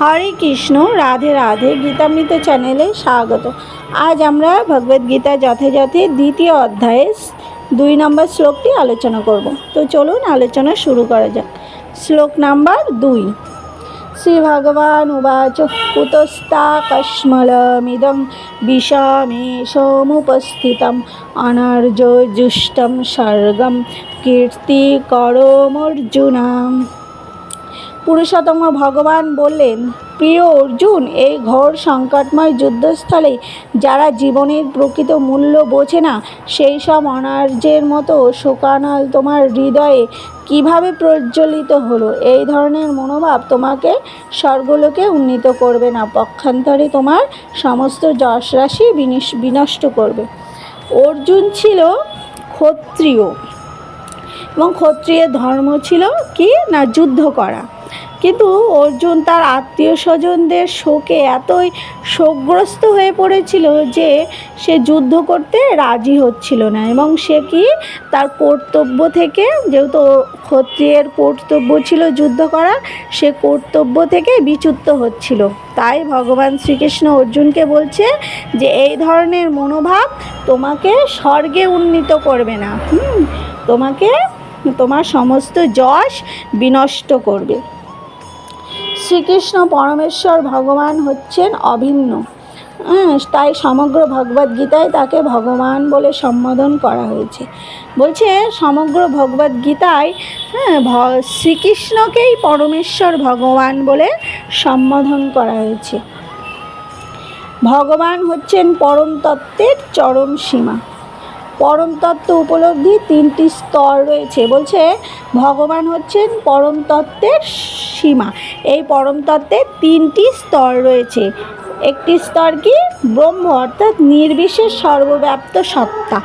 হরে কৃষ্ণ, রাধে রাধে, গীতামৃত চ্যানেলে স্বাগত। আজ আমরা ভগবদ্গীতা যথাযথে দ্বিতীয় অধ্যায়ে দুই নম্বর শ্লোকটি আলোচনা করব। তো চলুন আলোচনা শুরু করা যাক। শ্লোক নাম্বার দুই। শ্রী ভগবান উবাচ কুতস্তা কশ্মলমিদং বিষমেষমুপস্থিতম অনর্যজুষ্টম স্বর্গম কীর্তিকরমর্জুনাম পুরুষোত্তম ভগবান বললেন, প্রিয় অর্জুন, এই ঘোর সংকটময় যুদ্ধস্থলে যারা জীবনের প্রকৃত মূল্য বোঝে না, সেই সব অনার্যের মতো শোকানল তোমার হৃদয়ে কীভাবে প্রজ্বলিত হলো? এই ধরনের মনোভাব তোমাকে স্বর্গলোকে উন্নীত করবে না, পক্ষান্তরে তোমার সমস্ত যশরাশি বিনষ্ট করবে। অর্জুন ছিল ক্ষত্রিয়। এবং ক্ষত্রিয়ের ধর্ম ছিল কি? না, যুদ্ধ করা। কিন্তু অর্জুন তার আত্মীয় স্বজনদের শোকে এতই শোকগ্রস্ত হয়ে পড়েছিল যে সে যুদ্ধ করতে রাজি হচ্ছিল না। এবং সে কি তার কর্তব্য থেকে, যেহেতু ক্ষত্রিয়ের কর্তব্য ছিল যুদ্ধ করা, সে কর্তব্য থেকে বিচ্যুত হচ্ছিল। তাই ভগবান শ্রীকৃষ্ণ অর্জুনকে বলছে যে, এই ধরনের মনোভাব তোমাকে স্বর্গে উন্নীত করবে না। তোমাকে, তোমার সমস্ত যশ বিনষ্ট করবে। শ্রীকৃষ্ণ পরমেশ্বর ভগবান হচ্ছেন অভিন্ন। তাই সমগ্র ভগবদ্গীতায় তাকে ভগবান বলে সম্বোধন করা হয়েছে। বলছে, সমগ্র ভগবদ্গীতায় হ্যাঁ শ্রীকৃষ্ণকেই পরমেশ্বর ভগবান বলে সম্বোধন করা হয়েছে। ভগবান হচ্ছেন পরম তত্ত্বের চরম সীমা। পরম তত্ত্ব উপলব্ধি তিনটি স্তর রয়েছে। বলছে ভগবান হচ্ছেন পরম তত্ত্বের সীমা। এই পরম তত্ত্বের তিনটি স্তর রয়েছে। একটি স্তর কি? ব্রহ্ম, অর্থাৎ নির্বিশেষ সর্বব্যাপ্ত সত্তা।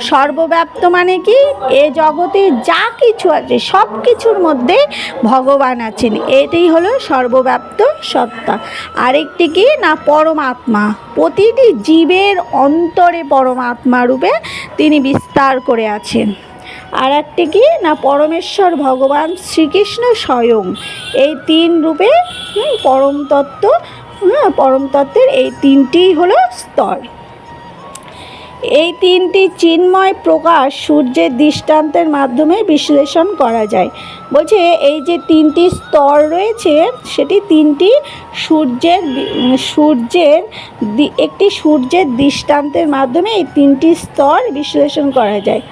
সর্বব্যাপ্ত মানে কি? এ জগতে যা কিছু আছে, সব কিছুর মধ্যে ভগবান আছেন। এটাই হলো সর্বব্যাপ্ত সত্তা। আরেকটি কি? না, পরমাত্মা। প্রতিটি জীবের অন্তরে পরমাত্মা রূপে তিনি বিস্তার করে আছেন। আর একটি কি? না, পরমেশ্বর ভগবান শ্রীকৃষ্ণ স্বয়ং। এই তিন রূপে পরম তত্ত্ব হ্যাঁ পরম তত্ত্বের এই তিনটিই হলো স্তর। এই তিনটি চিন্ময় প্রকাশ সূর্যের দৃষ্টান্তের মাধ্যমে বিশ্লেষণ করা যায়। বলছে, এই যে তিনটি স্তর রয়েছে, সেটি তিনটি সূর্যের সূর্যের একটি সূর্যের দৃষ্টান্তের মাধ্যমে এই তিনটি স্তর বিশ্লেষণ করা যায়।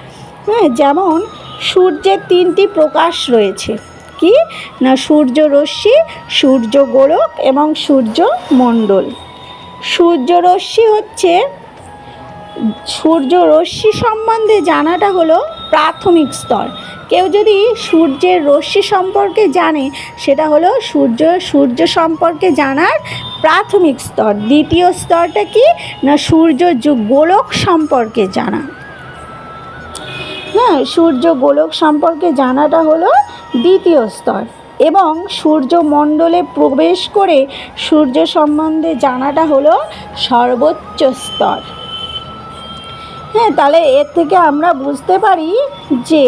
হ্যাঁ যেমন সূর্যের তিনটি প্রকাশ রয়েছে। কি? না, সূর্য রশ্মি, সূর্য গোলক এবং সূর্য মণ্ডল। সূর্য রশ্মি হচ্ছে, সূর্য রশ্মি সম্বন্ধে জানাটা হলো প্রাথমিক স্তর। কেউ যদি সূর্যের রশ্মি সম্পর্কে জানে, সেটা হলো সূর্য সূর্য সম্পর্কে জানার প্রাথমিক স্তর। দ্বিতীয় স্তরটা কি? না, সূর্য গোলক সম্পর্কে জানা। হ্যাঁ সূর্য গোলক সম্পর্কে জানাটা হলো দ্বিতীয় স্তর। এবং সূর্যমণ্ডলে প্রবেশ করে সূর্য সম্বন্ধে জানাটা হলো সর্বোচ্চ স্তর। হ্যাঁ তাহলে এর থেকে আমরা বুঝতে পারি যে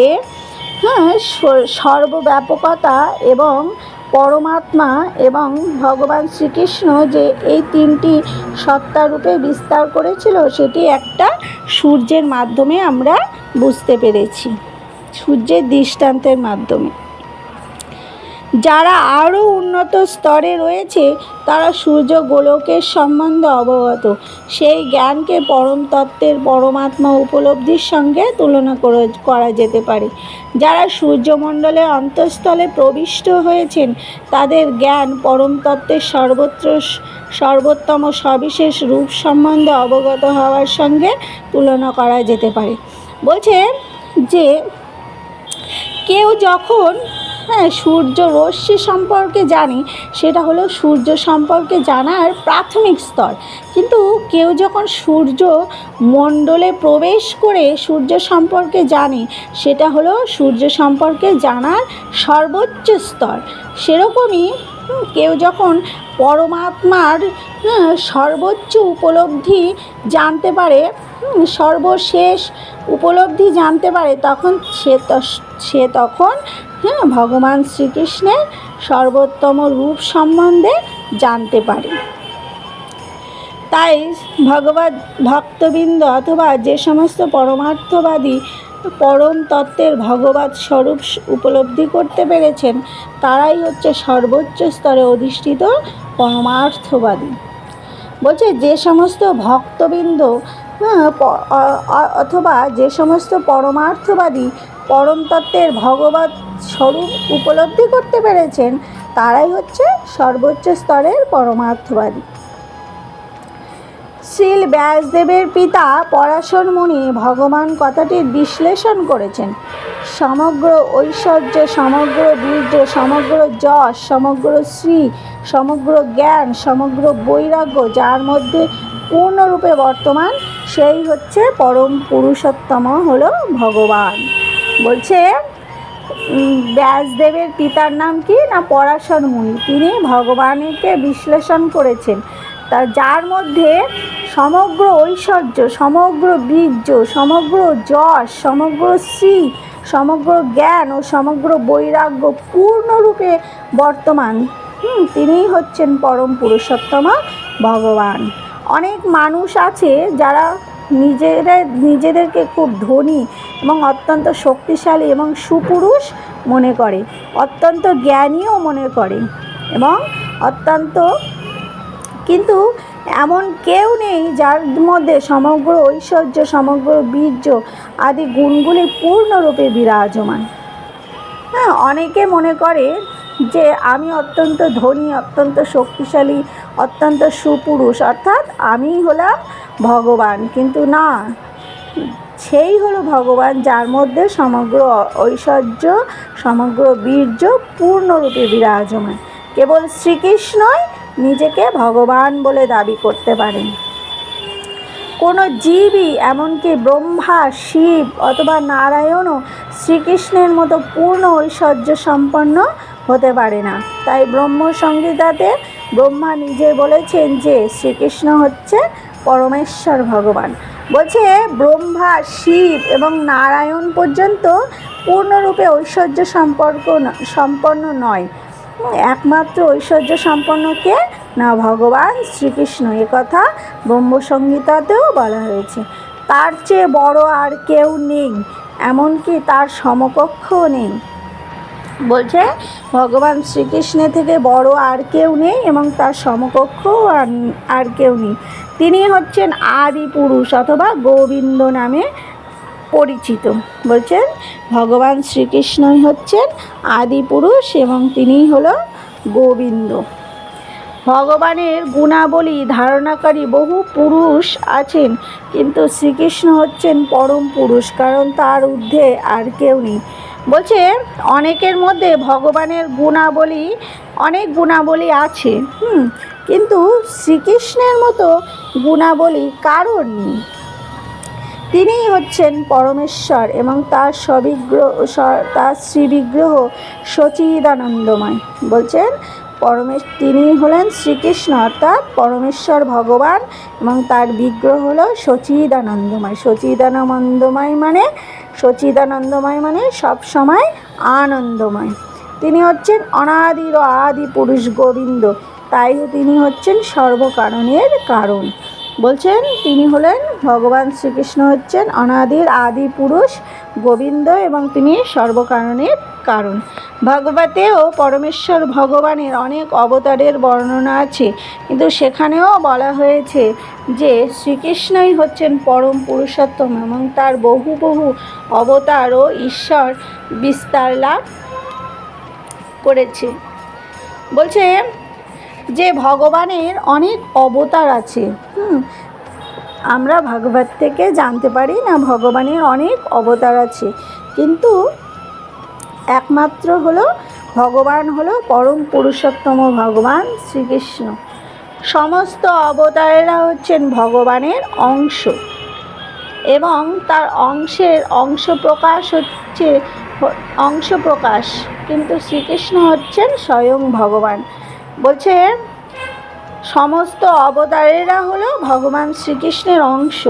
হ্যাঁ সর্বব্যাপকতা এবং পরমাত্মা এবং ভগবান শ্রীকৃষ্ণ যে এই তিনটি সত্তারূপে বিস্তার করেছিল, সেটি একটা সূর্যের মাধ্যমে আমরা বুঝতে পেরেছি। সূর্যের দৃষ্টান্তের মাধ্যমে। যারা আরও উন্নত স্তরে রয়েছে, তারা সূর্য গোলকের সম্বন্ধে অবগত। সেই জ্ঞানকে পরম তত্ত্বের পরমাত্মা উপলব্ধির সঙ্গে তুলনা করে- করা যেতে পারে। যারা সূর্যমণ্ডলের অন্তঃস্থলে প্রবিষ্ট হয়েছেন, তাদের জ্ঞান পরম তত্ত্বের সর্বত্র, সর্বোত্তম সবিশেষ রূপ সম্বন্ধে অবগত হওয়ার সঙ্গে তুলনা করা যেতে পারে। বলছে যে কেউ যখন হ্যাঁ সূর্য রশ্মি সম্পর্কে জানি, সেটা হলো সূর্য সম্পর্কে জানার প্রাথমিক স্তর। কিন্তু কেউ যখন সূর্য মণ্ডলে প্রবেশ করে সূর্য সম্পর্কে জানে, সেটা হলো সূর্য সম্পর্কে জানার সর্বোচ্চ স্তর। সেরকমই কেউ যখন পরমাত্মার সর্বোচ্চ উপলব্ধি জানতে পারে সর্বশেষ উপলব্ধি জানতে পারে, তখন সে সে তখন হ্যাঁ ভগবান শ্রীকৃষ্ণের সর্বোত্তম রূপ সম্বন্ধে জানতে পারে। তাই ভগবত, ভক্তবৃন্দ অথবা যে সমস্ত পরমার্থবাদী পরম তত্ত্বের ভগবত স্বরূপ উপলব্ধি করতে পেরেছেন তারাই হচ্ছে সর্বোচ্চ স্তরে অধিষ্ঠিত পরমার্থবাদী। বলছে যে সমস্ত ভক্তবৃন্দ হ্যাঁ, অথবা যে সমস্ত পরমার্থবাদী পরম তত্ত্বের ভগবত স্বরূপ উপলব্ধি করতে পেরেছেন তারাই হচ্ছে সর্বোচ্চ স্তরের পরমার্থবাদী। শ্রীল ব্যাসদেবের পিতা পরাশর মুনি ভগবান কথাটির বিশ্লেষণ করেছেন। সমগ্র ঐশ্বর্য, সমগ্র বীর্য, সমগ্র যশ, সমগ্র শ্রী, সমগ্র জ্ঞান, সমগ্র বৈরাগ্য, যার মধ্যে পূর্ণরূপে বর্তমান, সেই হচ্ছে পরম পুরুষোত্তম হলো ভগবান। বলছে ব্যাসদেবের পিতার নাম কি না পরাশর মুনি তিনি ভগবানকে বিশ্লেষণ করেছেন। তা যার মধ্যে সমগ্র ঐশ্বর্য সমগ্র বীর্য সমগ্র যশ সমগ্র শ্রী সমগ্র জ্ঞান ও সমগ্র বৈরাগ্য পূর্ণরূপে বর্তমান হুম, তিনিই হচ্ছেন পরম পুরুষোত্তম ভগবান। অনেক মানুষ আছে যারা নিজেরা নিজেদেরকে খুব ধনী এবং অত্যন্ত শক্তিশালী এবং সুপুরুষ মনে করে অত্যন্ত জ্ঞানীও মনে করে এবং অত্যন্ত কিন্তু এমন কেউ নেই যার মধ্যে সমগ্র ঐশ্বর্য, সমগ্র বীর্য আদি গুণগুলি পূর্ণরূপে বিরাজমান। হ্যাঁ অনেকে মনে করে যে আমি অত্যন্ত ধনী, অত্যন্ত শক্তিশালী, অত্যন্ত সুপুরুষ, অর্থাৎ আমি হলাম ভগবান। কিন্তু না, সেই হলো ভগবান যার মধ্যে সমগ্র ঐশ্বর্য, সমগ্র বীর্য পূর্ণরূপে বিরাজমান। কেবল শ্রীকৃষ্ণই নিজেকে ভগবান বলে দাবি করতে পারেন। কোনো জীবই এমনকি ব্রহ্মা, শিব অথবা নারায়ণও শ্রীকৃষ্ণের মতো পূর্ণ ঐশ্বর্য সম্পন্ন হতে পারে না। তাই ব্রহ্ম সংহিতাতে ব্রহ্মা নিজে বলেছেন যে, শ্রীকৃষ্ণ হচ্ছে পরমেশ্বর ভগবান। বলছে, ব্রহ্মা, শিব এবং নারায়ণ পর্যন্ত পূর্ণরূপে ঐশ্বর্য সম্পর্ক সম্পন্ন নয়। একমাত্র ঐশ্বর্য সম্পন্নকে না ভগবান শ্রীকৃষ্ণ। এ কথা ব্রহ্মসংহিতাতেও বলা হয়েছে। তার চেয়ে বড় আর কেউ নেই, এমনকি তার সমকক্ষও নেই। বলছে, ভগবান শ্রীকৃষ্ণের থেকে বড় আর কেউ নেই এবং তার সমকক্ষ আর আর কেউ নেই। তিনি হচ্ছেন আদি পুরুষ অথবা গোবিন্দ নামে পরিচিত। বলছেন, ভগবান শ্রীকৃষ্ণই হচ্ছেন আদি পুরুষ এবং তিনিই হলো গোবিন্দ। ভগবানের গুণাবলী ধারণাকারী বহু পুরুষ আছেন, কিন্তু শ্রীকৃষ্ণ হচ্ছেন পরম পুরুষ, কারণ তার ঊর্ধ্বে আর কেউ নেই। বলছে অনেকের মধ্যে ভগবানের গুণাবলী, অনেক গুণাবলী আছে, হুম, কিন্তু শ্রীকৃষ্ণের মতো গুণাবলী কারোর নেই। তিনিই হচ্ছেন পরমেশ্বর এবং তার সবিগ্রহ তার শ্রীবিগ্রহ সচিদানন্দময়। বলছেন পরমেশ তিনি হলেন শ্রীকৃষ্ণ, অর্থাৎ পরমেশ্বর ভগবান এবং তার বিগ্রহ হল সচিদানন্দময়। সচিদানন্দময় মানে সচিদানন্দময় মানে সব সময় আনন্দময়। তিনি হচ্ছেন অনাদির আদি পুরুষ গোবিন্দ। তাই তিনি হচ্ছেন সর্বকারণের কারণ। বলছেন, তিনি হলেন ভগবান শ্রীকৃষ্ণ হচ্ছেন অনাদির আদি পুরুষ গোবিন্দ এবং তিনি সর্বকারণের কারণ। ভগবতেও পরমেশ্বর ভগবানের অনেক অবতারের বর্ণনা আছে, কিন্তু সেখানেও বলা হয়েছে যে শ্রীকৃষ্ণই হচ্ছেন পরম পুরুষোত্তম এবং তার বহু বহু অবতার ও ঈশ্বর বিস্তার লাভ করেছে। বলছে যে ভগবানের অনেক অবতার আছে, হুম, আমরা ভাগবত থেকে জানতে পারি না ভগবানের অনেক অবতার আছে, কিন্তু একমাত্র হলো ভগবান হলো পরম পুরুষোত্তম ভগবান শ্রীকৃষ্ণ। সমস্ত অবতারেরা হচ্ছেন ভগবানের অংশ এবং তার অংশের অংশ প্রকাশ হচ্ছে, অংশ প্রকাশ, কিন্তু শ্রীকৃষ্ণ হচ্ছেন স্বয়ং ভগবান। বলছে, সমস্ত অবতারেরা হলো ভগবান শ্রীকৃষ্ণের অংশ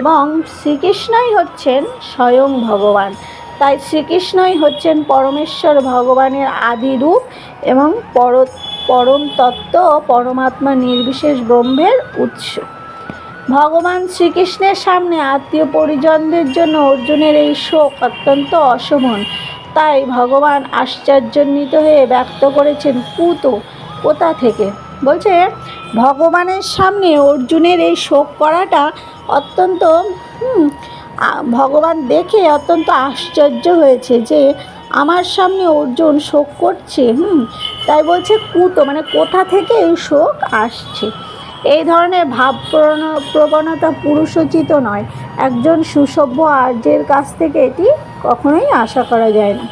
এবং শ্রীকৃষ্ণই হচ্ছেন স্বয়ং ভগবান। তাই শ্রীকৃষ্ণই হচ্ছেন পরমেশ্বর ভগবানের আদি রূপ এবং পর, পরম তত্ত্ব পরমাত্মা নির্বিশেষ ব্রহ্মের উৎস। ভগবান শ্রীকৃষ্ণের সামনে আত্মীয় পরিজনদের জন্য অর্জুনের এই শোক অত্যন্ত অশোভন তাই ভগবান আশ্চর্যান্বিত হয়ে ব্যক্ত করেছেন কুতো কোথা থেকে। বলছে, ভগবানের সামনে অর্জুনের এই শোক করাটা অত্যন্ত ভগবান দেখে অত্যন্ত আশ্চর্য হয়েছে যে, আমার সামনে অর্জুন শোক করছে, হুম, তাই বলছে কুতো মানে কোথা থেকে এই শোক আসছে? এই ধরনের ভাব প্রবণতা পুরুষোচিত নয়। একজন সুসভ্য আর্যের কাছ থেকে এটি কখনোই আশা করা যায় না।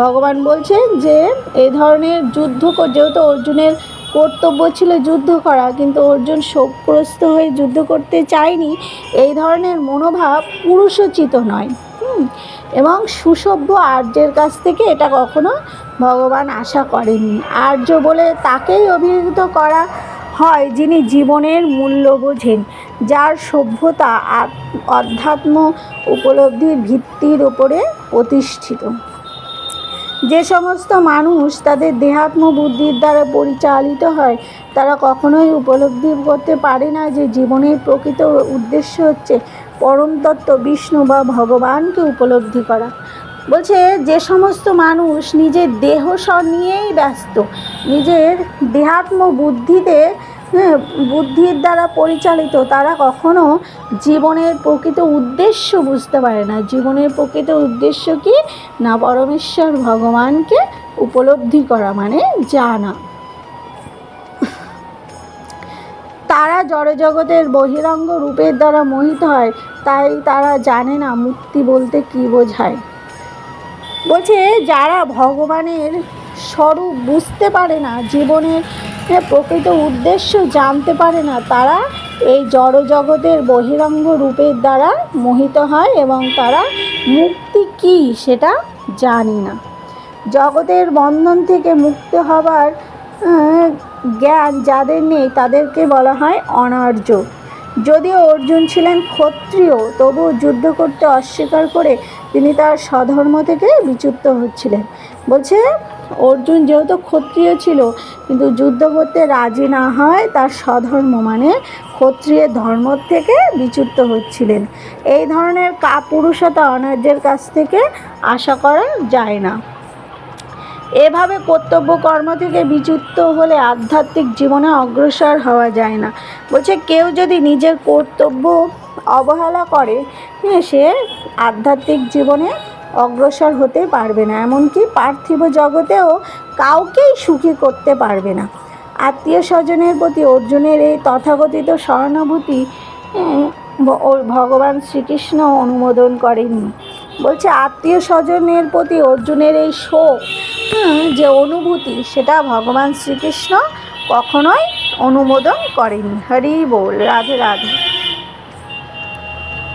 ভগবান বলছেন যে এই ধরনের যুদ্ধ যেহেতু অর্জুনের কর্তব্য ছিল যুদ্ধ করা, কিন্তু অর্জুন শোকগ্রস্ত হয়ে যুদ্ধ করতে চায়নি, এই ধরনের মনোভাব পুরুষোচিত নয়। এবং সুসভ্য আর্যের কাছ থেকে এটা কখনো ভগবান আশা করেনি আর্য বলে তাকেই অভিহিত করা হয় যিনি জীবনের মূল্য বোঝেন, যার সভ্যতা অধ্যাত্ম উপলব্ধির ভিত্তির উপরে প্রতিষ্ঠিত। যে সমস্ত মানুষ তাদের দেহাত্ম বুদ্ধির দ্বারা পরিচালিত হয়, তারা কখনোই উপলব্ধি করতে পারে না যে জীবনের প্রকৃত উদ্দেশ্য হচ্ছে পরম তত্ত্ব বিষ্ণু বা ভগবানকে উপলব্ধি করা। বলছে, যে সমস্ত মানুষ নিজের দেহ নিয়েই ব্যস্ত, নিজের দেহাত্ম বুদ্ধিতে হ্যাঁ, বুদ্ধির দ্বারা পরিচালিত তারা কখনো জীবনের প্রকৃত উদ্দেশ্য বুঝতে পারে না। জীবনের প্রকৃত উদ্দেশ্য কি? না পরমেশ্বর ভগবানকে উপলব্ধি করা মানে জানা। তারা জড়জগতের বহিরঙ্গ রূপের দ্বারা মোহিত হয় তাই তারা জানে না মুক্তি বলতে কী বোঝায়। বলছে যারা ভগবানের স্বরূপ বুঝতে পারে না জীবনের প্রকৃত উদ্দেশ্য জানতে পারে না তারা। এই জড়জগতের বহিরঙ্গ রূপের দ্বারা মোহিত হয় এবং তারা মুক্তি কী সেটা জানি না। জগতের বন্ধন থেকে মুক্ত হবার জ্ঞান যাদের নেই তাদেরকে বলা হয় অনার্য। যদিও অর্জুন ছিলেন ক্ষত্রিয়, তবুও যুদ্ধ করতে অস্বীকার করে তিনি তার স্বধর্ম থেকে বিচ্যুত হচ্ছিলেন। বলছে অর্জুন যেহেতু ক্ষত্রিয় ছিল, কিন্তু যুদ্ধ করতে রাজি না হয়, তার স্বধর্ম মানে ক্ষত্রিয় ধর্ম থেকে বিচ্যুত হচ্ছিলেন। এই ধরনের কাপুরুষতা অনার্যের কাছ থেকে আশা করা যায় না। এভাবে কর্তব্য কর্ম থেকে বিচ্যুত হলে আধ্যাত্মিক জীবনে অগ্রসর হওয়া যায় না। বলছে, কেউ যদি নিজের কর্তব্য অবহেলা করে, সে আধ্যাত্মিক জীবনে অগ্রসর হতে পারবে না। এমনকি পার্থিব জগতেও কাউকেই সুখী করতে পারবে না। আত্মীয় স্বজনের প্রতি অর্জুনের এই তথাকথিত সহানুভূতি ভগবান শ্রীকৃষ্ণ অনুমোদন করেননি বলছে, আত্মীয় স্বজনের প্রতি অর্জুনের এই শোক যে অনুভূতি, সেটা ভগবান শ্রীকৃষ্ণ কখনোই অনুমোদন করেনি। হরি বল, রাধে রাধে।